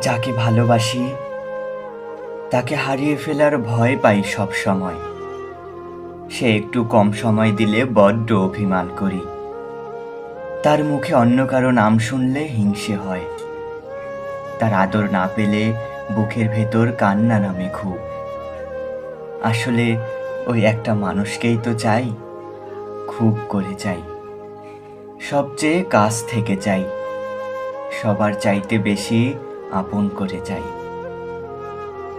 যাকে ভালোবাসি, তাকে হারিয়ে ফেলার ভয় পাই সব সময়। সে একটু কম সময় দিলে বড্ড অভিমান করি। তার মুখে অন্য কারও নাম শুনলে হিংসে হয়। তার আদর না পেলে বুকের ভেতর কান্না নামে খুব। আসলে ওই একটা মানুষকেই তো চাই, খুব করে চাই। সবচেয়ে কাছ থেকে চাই। সবার চাইতে বেশি আপন করে চাই।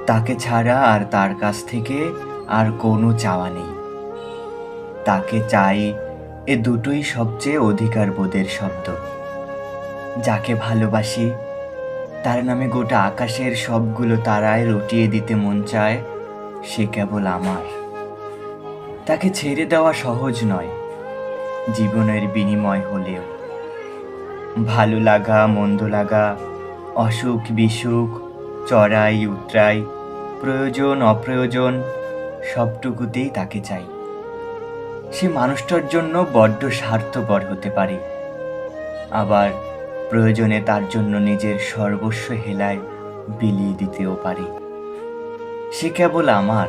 তাকে ছাড়া আর তার কাছ থেকে আর কোনো চাওয়া নেই। তাকে চাই এ দুটোই সবচেয়ে অধিকার বোধের শব্দ। যাকে ভালোবাসি, তার নামে গোটা আকাশের সবগুলো তারায় রটিয়ে দিতে মন চায়, সে কেবল আমার। তাকে ছেড়ে দেওয়া সহজ নয়, জীবনের বিনিময় হলেও। ভালো লাগা, মন্দ লাগা অসুখ, বিসুখ, চড়াই, উতরাই, প্রয়োজন, অপ্রয়োজন, সবটুকুতেই তাকে চাই। সে মানুষটার জন্য বড্ড স্বার্থপর হতে পারে। আবার প্রয়োজনে তার জন্য নিজের সর্বস্ব হেলায় বিলিয়ে দিতেও পারে। সে কেবল আমার।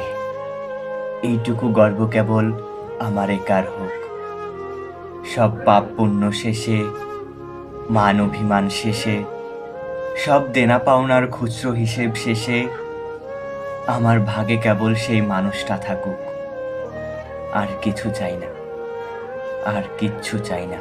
এইটুকু গর্ব কেবল আমার একার হোক। সব পাপ পুণ্য শেষে, মান অভিমান শেষে সব দেনা পাওনার খুচরো হিসেব শেষে আমার ভাগে কেবল সেই মানুষটা থাকুক। আর কিছু চাই না, আর কিচ্ছু চাই না।